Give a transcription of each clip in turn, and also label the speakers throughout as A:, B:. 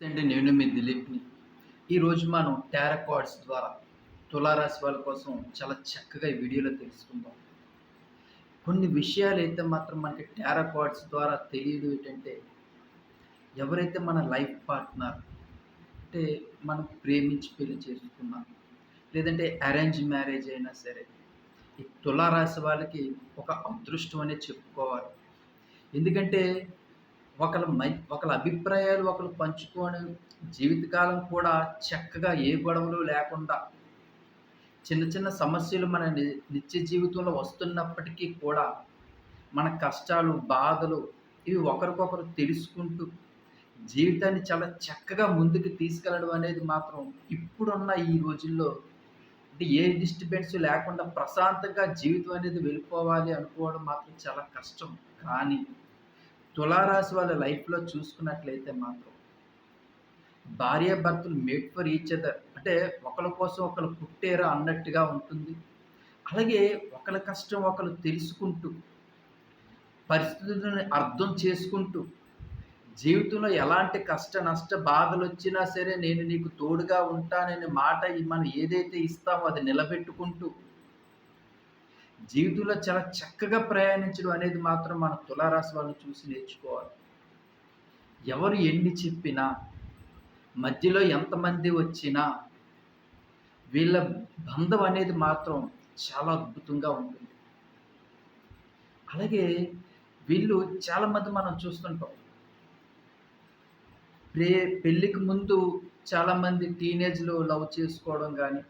A: అంటే నేను మీ దిలీప్ని. ఈరోజు మనం టారో కార్డ్స్ ద్వారా తులారాశి వాళ్ళ కోసం చాలా చక్కగా ఈ వీడియోలో తెలుసుకుందాం. కొన్ని విషయాలు అయితే మాత్రం మనకి టారో కార్డ్స్ ద్వారా తెలియదు ఏంటంటే ఎవరైతే మన లైఫ్ పార్ట్నర్ అంటే మనం ప్రేమించి పెళ్ళి చేసుకున్నాం లేదంటే అరేంజ్ మ్యారేజ్ అయినా సరే ఈ తులారాశి వాళ్ళకి ఒక అదృష్టం అనేది చెప్పుకోవాలి. ఎందుకంటే ఒకళ్ళ మై ఒకళ్ళ అభిప్రాయాలు ఒకరు పంచుకొని జీవితకాలం కూడా చక్కగా ఏ గొడవలు లేకుండా చిన్న చిన్న సమస్యలు మన ని నిత్య జీవితంలో వస్తున్నప్పటికీ కూడా మన కష్టాలు బాధలు ఇవి ఒకరికొకరు తెలుసుకుంటూ జీవితాన్ని చాలా చక్కగా ముందుకు తీసుకెళ్ళడం అనేది మాత్రం ఇప్పుడున్న ఈ రోజుల్లో అంటే ఏ డిస్టర్బెన్స్ లేకుండా ప్రశాంతంగా జీవితం అనేది వెళ్ళిపోవాలి అనుకోవడం మాత్రం చాలా కష్టం. కానీ తులారాశి వాళ్ళ లైఫ్లో చూసుకున్నట్లయితే మాత్రం భార్యాభర్తలు మేట్ ఫర్ ఈచ్ అదర్. అంటే ఒకరి కోసం ఒకరు పుట్టేరా అన్నట్టుగా ఉంటుంది. అలాగే ఒకరి కష్టం ఒకరు తెలుసుకుంటూ పరిస్థితులను అర్థం చేసుకుంటూ జీవితంలో ఎలాంటి కష్ట నష్ట బాధలు వచ్చినా సరే నేను నీకు తోడుగా ఉంటాననే మాట మనం ఏదైతే ఇస్తామో అది నిలబెట్టుకుంటూ జీవితంలో చాలా చక్కగా ప్రయాణించడం అనేది మాత్రం మన తులారాశి వాళ్ళని చూసి నేర్చుకోవాలి. ఎవరు ఎన్ని చెప్పినా మధ్యలో ఎంతమంది వచ్చినా వీళ్ళ బంధం అనేది మాత్రం చాలా అద్భుతంగా ఉంటుంది. అలాగే వీళ్ళు చాలామంది మనం చూస్తుంటాం. ప్రే పెళ్ళికి ముందు చాలామంది టీనేజ్లో లవ్ చేసుకోవడం కానీ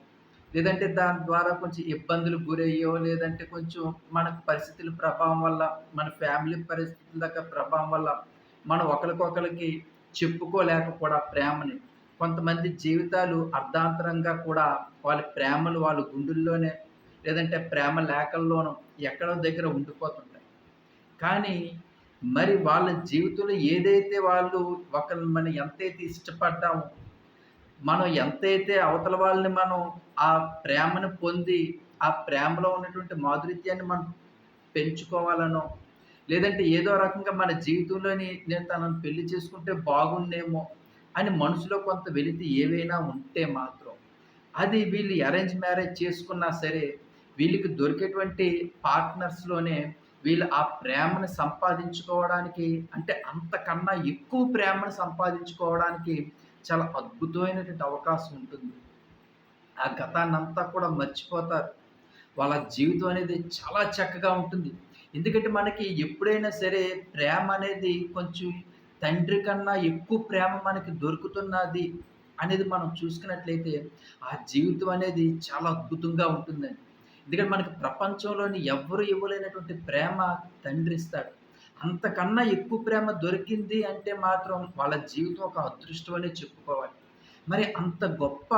A: లేదంటే దాని ద్వారా కొంచెం ఇబ్బందులు గురయ్యో లేదంటే కొంచెం మన పరిస్థితుల ప్రభావం వల్ల మన ఫ్యామిలీ పరిస్థితుల దగ్గర ప్రభావం వల్ల మనం ఒకరికొకరికి చెప్పుకోలేక కూడా ప్రేమని. కొంతమంది జీవితాలు అర్ధాంతరంగా కూడా వాళ్ళ ప్రేమలు వాళ్ళ గుండెల్లోనే లేదంటే ప్రేమ లేఖల్లోనూ ఎక్కడో దగ్గర ఉండిపోతుంటాయి. కానీ మరి వాళ్ళ జీవితంలో ఏదైతే వాళ్ళు ఒకరిని మనం ఎంతైతే ఇష్టపడ్డామో మనం ఎంతైతే అవతల వాళ్ళని మనం ఆ ప్రేమను పొంది ఆ ప్రేమలో ఉన్నటువంటి మాధురిత్యాన్ని మనం పెంచుకోవాలనో లేదంటే ఏదో రకంగా మన జీవితంలోని నేను తనను పెళ్ళి చేసుకుంటే బాగుండేమో అని మనసులో కొంత వెలితి ఏవైనా ఉంటే మాత్రం అది వీళ్ళు అరేంజ్ మ్యారేజ్ చేసుకున్నా సరే వీళ్ళకి దొరికేటువంటి పార్ట్నర్స్లోనే వీళ్ళు ఆ ప్రేమను సంపాదించుకోవడానికి అంటే అంతకన్నా ఎక్కువ ప్రేమను సంపాదించుకోవడానికి చాలా అద్భుతమైనటువంటి అవకాశం ఉంటుంది. ఆ గతాన్ని అంతా కూడా మర్చిపోతారు. వాళ్ళ జీవితం అనేది చాలా చక్కగా ఉంటుంది. ఎందుకంటే మనకి ఎప్పుడైనా సరే ప్రేమ అనేది కొంచెం తండ్రి కన్నా ఎక్కువ ప్రేమ మనకి దొరుకుతున్నది అనేది మనం చూసుకున్నట్లయితే ఆ జీవితం అనేది చాలా అద్భుతంగా ఉంటుందండి. ఎందుకంటే మనకి ప్రపంచంలోని ఎవ్వరు ఇవ్వలేనటువంటి ప్రేమ తండ్రి ఇస్తాడు. అంతకన్నా ఎక్కువ ప్రేమ దొరికింది అంటే మాత్రం వాళ్ళ జీవితం ఒక అదృష్టం అనే చెప్పుకోవాలి. మరి అంత గొప్ప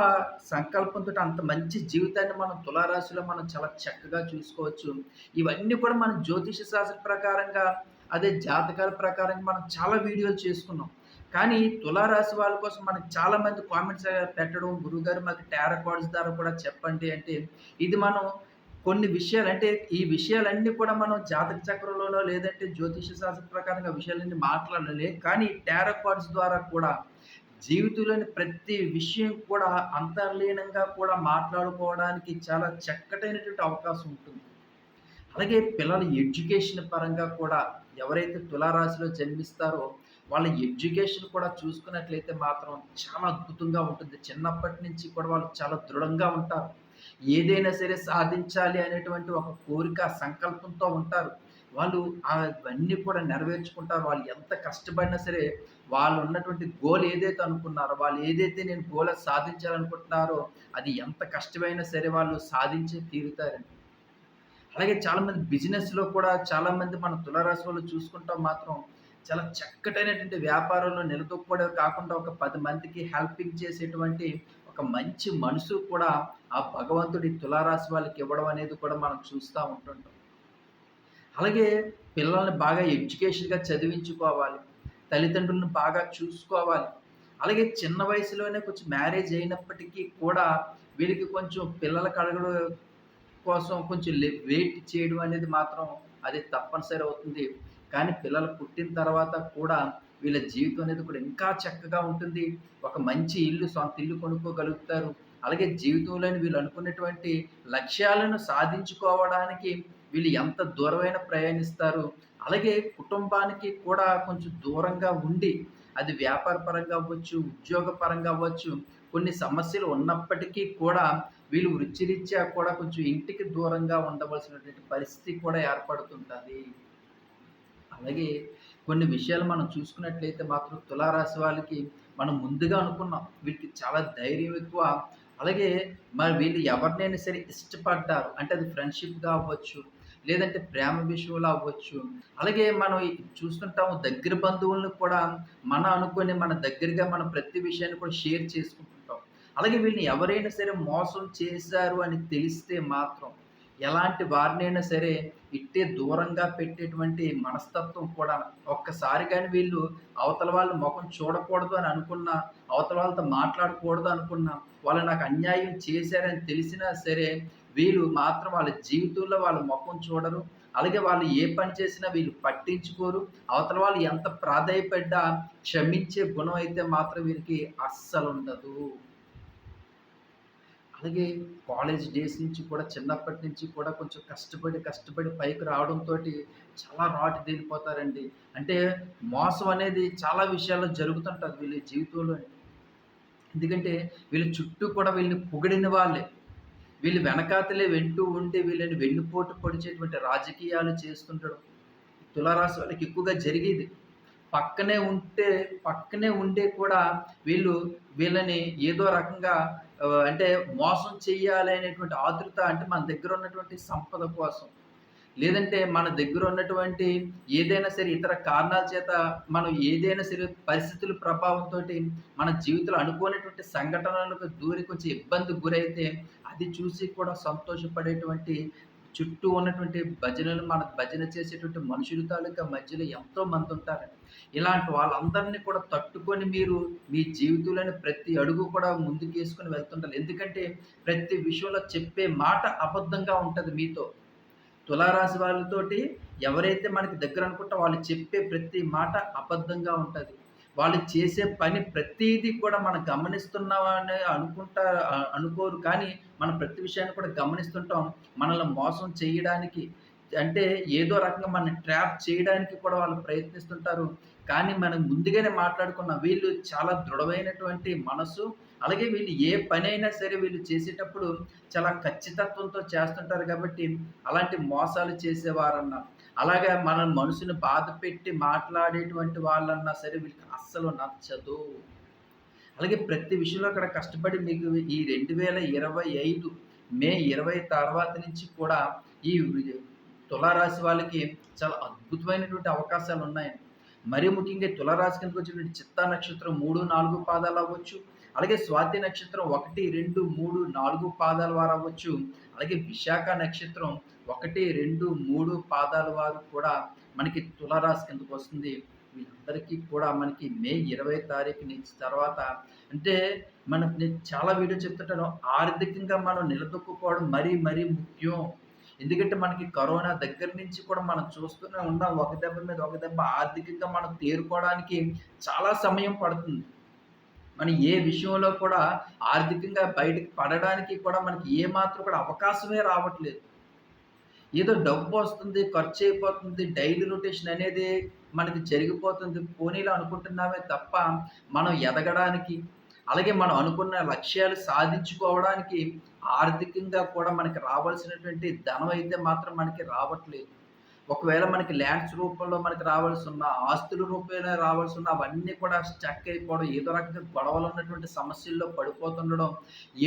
A: సంకల్పంతో అంత మంచి జీవితాన్ని మనం తులారాశిలో మనం చాలా చక్కగా చూసుకోవచ్చు. ఇవన్నీ కూడా మనం జ్యోతిష శాస్త్ర ప్రకారంగా అదే జాతకాల ప్రకారంగా మనం చాలా వీడియోలు చేసుకున్నాం. కానీ తులారాశి వాళ్ళ కోసం మనకు చాలా మంది కామెంట్స్ పెట్టడం గురుగారు మాకు టారో కార్డ్స్ ద్వారా కూడా చెప్పండి అంటే ఇది మనం కొన్ని విషయాలు అంటే ఈ విషయాలన్నీ కూడా మనం జాతక చక్రంలోనో లేదంటే జ్యోతిష శాస్త్ర ప్రకారంగా విషయాలన్నీ మాట్లాడలే. కానీ టారో కార్డ్స్ ద్వారా కూడా జీవితంలోని ప్రతి విషయం కూడా అంతర్లీనంగా కూడా మాట్లాడుకోవడానికి చాలా చక్కటైనటువంటి అవకాశం ఉంటుంది. అలాగే పిల్లల ఎడ్యుకేషన్ పరంగా కూడా ఎవరైతే తులారాశిలో జన్మిస్తారో వాళ్ళ ఎడ్యుకేషన్ కూడా చూసుకున్నట్లయితే మాత్రం చాలా అద్భుతంగా ఉంటుంది. చిన్నప్పటి నుంచి కూడా వాళ్ళు చాలా దృఢంగా ఉంటారు. ఏదైనా సరే సాధించాలి అనేటువంటి ఒక కోరిక సంకల్పంతో ఉంటారు. వాళ్ళు అవన్నీ కూడా నెరవేర్చుకుంటారు. వాళ్ళు ఎంత కష్టపడినా సరే వాళ్ళు ఉన్నటువంటి గోల్ ఏదైతే అనుకున్నారో వాళ్ళు ఏదైతే నేను గోల్ సాధించాలనుకుంటున్నారో అది ఎంత కష్టమైనా సరే వాళ్ళు సాధించే తీరుతారండి అలాగే చాలామంది బిజినెస్లో కూడా చాలామంది మన తులారాశి వాళ్ళు చూసుకుంటాం మాత్రం చాలా చక్కటైనటువంటి వ్యాపారంలో నిలదొక్కుకోవడం కాకుండా ఒక పది మందికి హెల్పింగ్ చేసేటువంటి ఒక మంచి మనసు కూడా ఆ భగవంతుడి తులారాశి వాళ్ళకి ఇవ్వడం అనేది కూడా మనం చూస్తూ ఉంటుంటాం. అలాగే పిల్లల్ని బాగా ఎడ్యుకేషన్గా చదివించుకోవాలి తల్లిదండ్రులను బాగా చూసుకోవాలి అలాగే చిన్న వయసులోనే కొంచెం మ్యారేజ్ అయినప్పటికీ కూడా వీళ్ళకి కొంచెం పిల్లల కడగడం కోసం కొంచెం వెయిట్ చేయడం అనేది మాత్రం అది తప్పనిసరి అవుతుంది. కానీ పిల్లలు పుట్టిన తర్వాత కూడా వీళ్ళ జీవితం అనేది కూడా ఇంకా చక్కగా ఉంటుంది. ఒక మంచి ఇల్లు, సొంత ఇల్లు కొనుక్కోగలుగుతారు. అలాగే జీవితంలోని వీళ్ళు అనుకున్నటువంటి లక్ష్యాలను సాధించుకోవడానికి వీళ్ళు ఎంత దూరమైన ప్రయాణిస్తారు. అలాగే కుటుంబానికి కూడా కొంచెం దూరంగా ఉండి, అది వ్యాపార పరంగా అవ్వచ్చు, ఉద్యోగ పరంగా అవ్వచ్చు, కొన్ని సమస్యలు ఉన్నప్పటికీ కూడా వీళ్ళు వృత్తిరీత్యా కూడా కొంచెం ఇంటికి దూరంగా ఉండవలసినటువంటి పరిస్థితి కూడా ఏర్పడుతుంటుంది అలాగే కొన్ని విషయాలు మనం చూసుకున్నట్లయితే మాత్రం తులారాశి వాళ్ళకి మనం ముందుగా అనుకున్నాం. వీళ్ళకి చాలా ధైర్యం ఎక్కువ. అలాగే మరి వీళ్ళు ఎవరినైనా సరే ఇష్టపడ్డారు. అంటే అది ఫ్రెండ్‌షిప్‌గా అవ్వచ్చు. లేదంటే ప్రేమ విషయంలో అవ్వచ్చు. అలాగే మనం చూస్తుంటాము దగ్గర బంధువులను కూడా మన అనుకుని మన దగ్గరగా మనం ప్రతి విషయాన్ని కూడా షేర్ చేసుకుంటుంటాం. అలాగే వీళ్ళని ఎవరైనా సరే మోసం చేశారు అని తెలిస్తే మాత్రం ఎలాంటి వారినైనా సరే ఇట్టే దూరంగా పెట్టేటువంటి మనస్తత్వం కూడా ఒక్కసారి కానీ వీళ్ళు అవతల వాళ్ళ ముఖం చూడకూడదు అని అనుకున్నా, అవతల వాళ్ళతో మాట్లాడకూడదు అనుకున్నా, వాళ్ళు నాకు అన్యాయం చేశారని తెలిసినా సరే, వీళ్ళు మాత్రం వాళ్ళ జీవితంలో వాళ్ళ ముఖం చూడరు. అలాగే వాళ్ళు ఏ పని చేసినా వీళ్ళు పట్టించుకోరు. అవతల వాళ్ళు ఎంత ప్రాధాయపడ్డా క్షమించే గుణం అయితే మాత్రం వీరికి అస్సలు ఉండదు అలాగే కాలేజ్ డేస్ నుంచి కూడా చిన్నప్పటి నుంచి కూడా కొంచెం కష్టపడి, కష్టపడి పైకి రావడంతోటి చాలా రాటుదేలిపోతారండి. అంటే మోసం అనేది చాలా విషయాల్లో జరుగుతుంటుంది వీళ్ళ జీవితంలోని. ఎందుకంటే వీళ్ళ చుట్టూ కూడా వీళ్ళని పొగిడిన వాళ్ళే. వీళ్ళు వెనకాతలే వెంటూ ఉండి వీళ్ళని వెన్నుపోటు పొడిచేటువంటి రాజకీయాలు చేస్తుండడం. తులారాశి వాళ్ళకి ఎక్కువగా జరిగేది. పక్కనే ఉంటే పక్కనే ఉండే కూడా వీళ్ళు వీళ్ళని ఏదో రకంగా అంటే మోసం చెయ్యాలి అనేటువంటి ఆతృత అంటే మన దగ్గర ఉన్నటువంటి సంపద కోసం. లేదంటే మన దగ్గర ఉన్నటువంటి ఏదైనా సరే ఇతర కారణాల చేత మనం ఏదైనా సరే పరిస్థితుల ప్రభావంతో మన జీవితంలో అనుకోనటువంటి సంఘటనలకు దూరి కొంచెం ఇబ్బందికి గురైతే అది చూసి కూడా సంతోషపడేటువంటి చుట్టూ ఉన్నటువంటి భజనలు మన భజన చేసేటువంటి మనుషుల తాలూకా మధ్యలో ఎంతో మంది ఉంటారు ఇలాంటి వాళ్ళందరినీ కూడా తట్టుకొని మీరు మీ జీవితంలోని ప్రతి అడుగు కూడా ముందుకు వేసుకొని వెళ్తుంటారు ఎందుకంటే ప్రతి విషయంలో చెప్పే మాట అబద్ధంగా ఉంటుంది మీతో. తులారాశి వాళ్ళతోటి ఎవరైతే మనకి దగ్గర అనుకుంటా వాళ్ళు చెప్పే ప్రతి మాట అబద్ధంగా ఉంటుంది. వాళ్ళు చేసే పని ప్రతిదీ కూడా మనం గమనిస్తున్నామని అనుకుంటా అనుకోరు కానీ మనం ప్రతి విషయాన్ని కూడా గమనిస్తుంటాం. మనల్ని మోసం చేయడానికి అంటే ఏదో రకంగా మనం ట్రాప్ చేయడానికి కూడా వాళ్ళు ప్రయత్నిస్తుంటారు. కానీ మనం ముందుగానే మాట్లాడుకున్న వీళ్ళు చాలా దృఢమైనటువంటి మనసు. అలాగే వీళ్ళు ఏ పని అయినా సరే వీళ్ళు చేసేటప్పుడు చాలా ఖచ్చితత్వంతో చేస్తుంటారు కాబట్టి అలాంటి మోసాలు చేసేవారన్నా, అలాగా మన మనసుని బాధపెట్టి మాట్లాడేటువంటి వాళ్ళన్నా సరే వీళ్ళకి అస్సలు నచ్చదు. అలాగే ప్రతి విషయంలో అక్కడ కష్టపడి మీకు ఈ 2025 మే 20 తర్వాత నుంచి కూడా ఈ తులారాశి వాళ్ళకి చాలా అద్భుతమైనటువంటి అవకాశాలు ఉన్నాయి. మరీ ముఖ్యంగా తులారాశి తులారాశి వచ్చినటువంటి చిత్తా నక్షత్రం మూడు నాలుగు పాదాలు అవ్వచ్చు. అలాగే స్వాతి నక్షత్రం 1, 2, 3, 4 పాదాల వారు అవ్వచ్చు. అలాగే విశాఖ నక్షత్రం 1, 2, 3 పాదాల వారు కూడా మనకి తులారాశి కిందకొస్తుంది. వీళ్ళందరికీ కూడా మనకి మే 20 తారీఖు నుంచి తర్వాత అంటే మనం నేను చాలా వీడియో చెప్తుంటాను. ఆర్థికంగా మనం నిలదొక్కుకోవడం మరీ మరీ ముఖ్యం. ఎందుకంటే మనకి కరోనా దగ్గర నుంచి కూడా మనం చూస్తూనే ఉన్నాం. ఒక దెబ్బ మీద ఒక దెబ్బ ఆర్థికంగా మనం తేరుకోవడానికి చాలా సమయం పడుతుంది. మనం ఏ విషయంలో కూడా ఆర్థికంగా బయటకు పడడానికి కూడా మనకి ఏమాత్రం కూడా అవకాశమే రావట్లేదు. ఏదో డబ్బు వస్తుంది ఖర్చయిపోతుంది, డైలీ రొటేషన్ అనేది మనకి జరిగిపోతుంది. పోనీలే అనుకుంటున్నామే తప్ప, మనం ఎదగడానికి, అలాగే మనం అనుకున్న లక్ష్యాలు సాధించుకోవడానికి ఆర్థికంగా కూడా మనకి రావాల్సినటువంటి ధనం అయితే మాత్రం మనకి రావట్లేదు. ఒకవేళ మనకి ల్యాండ్స్ రూపంలో మనకి రావాల్సున్న, ఆస్తుల రూపంలో రావాల్సి ఉన్న అవన్నీ కూడా స్టక్ అయిపోవడం, ఏదో రకంగా గొడవలు ఉన్నటువంటి సమస్యల్లో పడిపోతుండడం,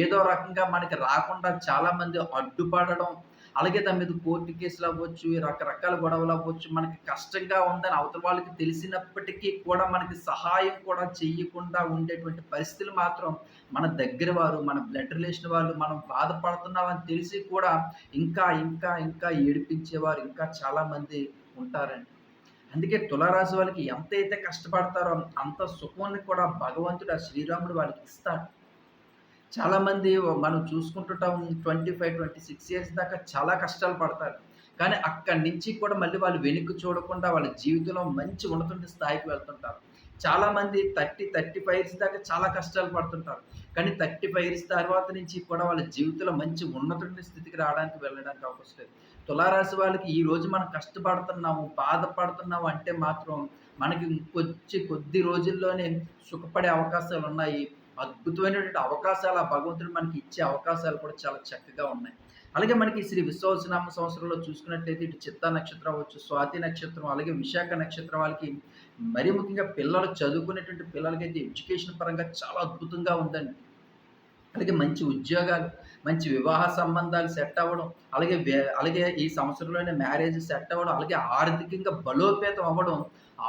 A: ఏదో రకంగా మనకి రాకుండా చాలామంది అడ్డుపడడం, అలాగే దాని మీద కోర్టు కేసులవ్వచ్చు, రకరకాల గొడవలు అవ్వచ్చు మనకి కష్టంగా ఉందని అవతల వాళ్ళకి తెలిసినప్పటికీ కూడా మనకి సహాయం కూడా చేయకుండా ఉండేటువంటి పరిస్థితులు మాత్రం మన దగ్గర వారు, మన బ్లడ్ రిలేషన్ వాళ్ళు మనం బాధపడుతున్నామని తెలిసి కూడా ఇంకా, ఇంకా, ఇంకా ఏడిపించేవారు ఇంకా చాలామంది ఉంటారండి. అందుకే తులారాశి వాళ్ళకి ఎంతైతే కష్టపడతారో అంత సుఖాన్ని కూడా భగవంతుడు ఆ శ్రీరాముడు వాళ్ళకి ఇస్తాడు. చాలామంది మనం చూసుకుంటుంటాం 25, 26 ఇయర్స్ దాకా చాలా కష్టాలు పడతారు. కానీ అక్కడి నుంచి కూడా మళ్ళీ వాళ్ళు వెనక్కి చూడకుండా వాళ్ళ జీవితంలో మంచి ఉన్నటువంటి స్థాయికి వెళ్తుంటారు. చాలామంది 30, 35 ఇయర్స్ దాకా చాలా కష్టాలు పడుతుంటారు. కానీ 35 ఇయర్స్ తర్వాత నుంచి కూడా వాళ్ళ జీవితంలో మంచి ఉన్నటువంటి స్థితికి రావడానికి వెళ్ళడానికి అవకాశం లేదు. తులారాశి వాళ్ళకి ఈరోజు మనం కష్టపడుతున్నాము, బాధపడుతున్నాము అంటే మాత్రం మనకి ఇంకొచ్చి కొద్ది రోజుల్లోనే సుఖపడే అవకాశాలు ఉన్నాయి అద్భుతమైనటువంటి అవకాశాలు ఆ భగవంతుడు మనకి ఇచ్చే అవకాశాలు కూడా చాలా చక్కగా ఉన్నాయి. అలాగే మనకి శ్రీ విశ్వవసునామ సంవత్సరంలో చూసుకున్నట్లయితే ఇటు చిత్తా నక్షత్రం అవ్వచ్చు, స్వాతి నక్షత్రం, అలాగే విశాఖ నక్షత్రం వాళ్ళకి మరీ ముఖ్యంగా పిల్లలు చదువుకునేటువంటి పిల్లలకైతే ఎడ్యుకేషన్ పరంగా చాలా అద్భుతంగా ఉందండి. అలాగే మంచి ఉద్యోగాలు, మంచి వివాహ సంబంధాలు సెట్ అవ్వడం, అలాగే అలాగే ఈ సంవత్సరంలోనే మ్యారేజ్ సెట్ అవ్వడం, అలాగే ఆర్థికంగా బలోపేతం అవ్వడం,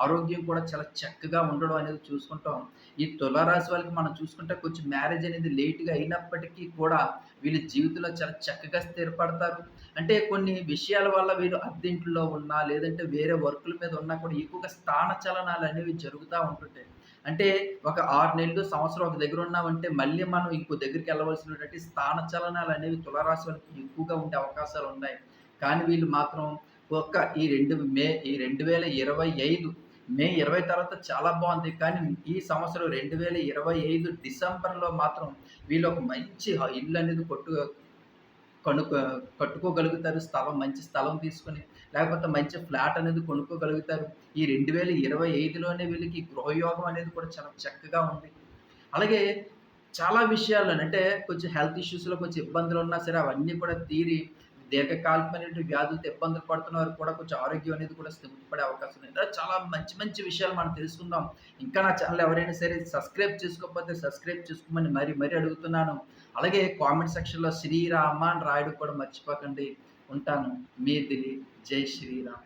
A: ఆరోగ్యం కూడా చాలా చక్కగా ఉండడం అనేది చూసుకుంటాం. ఈ తులారాశి వాళ్ళకి మనం చూసుకుంటే కొంచెం మ్యారేజ్ అనేది లేట్‌గా అయినప్పటికీ కూడా వీళ్ళ జీవితంలో చాలా చక్కగా స్థిరపడతారు. అంటే కొన్ని విషయాల వల్ల వీళ్ళు అద్దెంట్లో ఉన్నా, లేదంటే వేరే వర్కుల మీద ఉన్నా కూడా ఎక్కువగా స్థాన చలనాలనేవి జరుగుతూ ఉంటుంటాయి. అంటే ఒక ఆరు నెలలు, సంవత్సరం ఒక దగ్గర ఉన్నామంటే మళ్ళీ మనం ఇంకో దగ్గరికి వెళ్ళవలసినటువంటి స్థాన చలనాలనేవి తులరాశి వాళ్ళకి ఎక్కువగా ఉండే అవకాశాలు ఉన్నాయి కానీ వీళ్ళు మాత్రం ఒక్క ఈ రెండు మే ఈ 2025 మే 20 తర్వాత చాలా బాగుంది కానీ ఈ సంవత్సరం 2025 డిసెంబర్‌లో మాత్రం వీళ్ళు ఒక మంచి ఇల్లు అనేది కొట్టు కనుక కట్టుకోగలుగుతారు. స్థలం మంచి స్థలం తీసుకొని, లేకపోతే మంచి ఫ్లాట్ అనేది కొనుక్కోగలుగుతారు. ఈ 2025లోనే వీళ్ళకి గృహయోగం అనేది కూడా చాలా చక్కగా ఉంది. అలాగే చాలా విషయాల్లో అంటే కొంచెం హెల్త్ ఇష్యూస్‌లో కొంచెం ఇబ్బందులు ఉన్నా సరే అవన్నీ కూడా తీరి దీర్ఘకాలికమైన వ్యాధులతో ఇబ్బందులు పడుతున్న కూడా కొంచెం ఆరోగ్యం అనేది కూడా స్థిమితపడే అవకాశం ఉంది. ఇలా చాలా మంచి మంచి విషయాలు మనం తెలుసుకుందాం. ఇంకా నా ఛానల్ ఎవరైనా సరే సబ్స్క్రైబ్ చేసుకోకపోతే సబ్స్క్రైబ్ చేసుకోమని మరీ మరీ అడుగుతున్నాను. అలాగే కామెంట్ సెక్షన్‌లో శ్రీరామ అని రాయడం కూడా మర్చిపోకండి. ఉంటాను. మీ దిలీప్. జై శ్రీరామ్.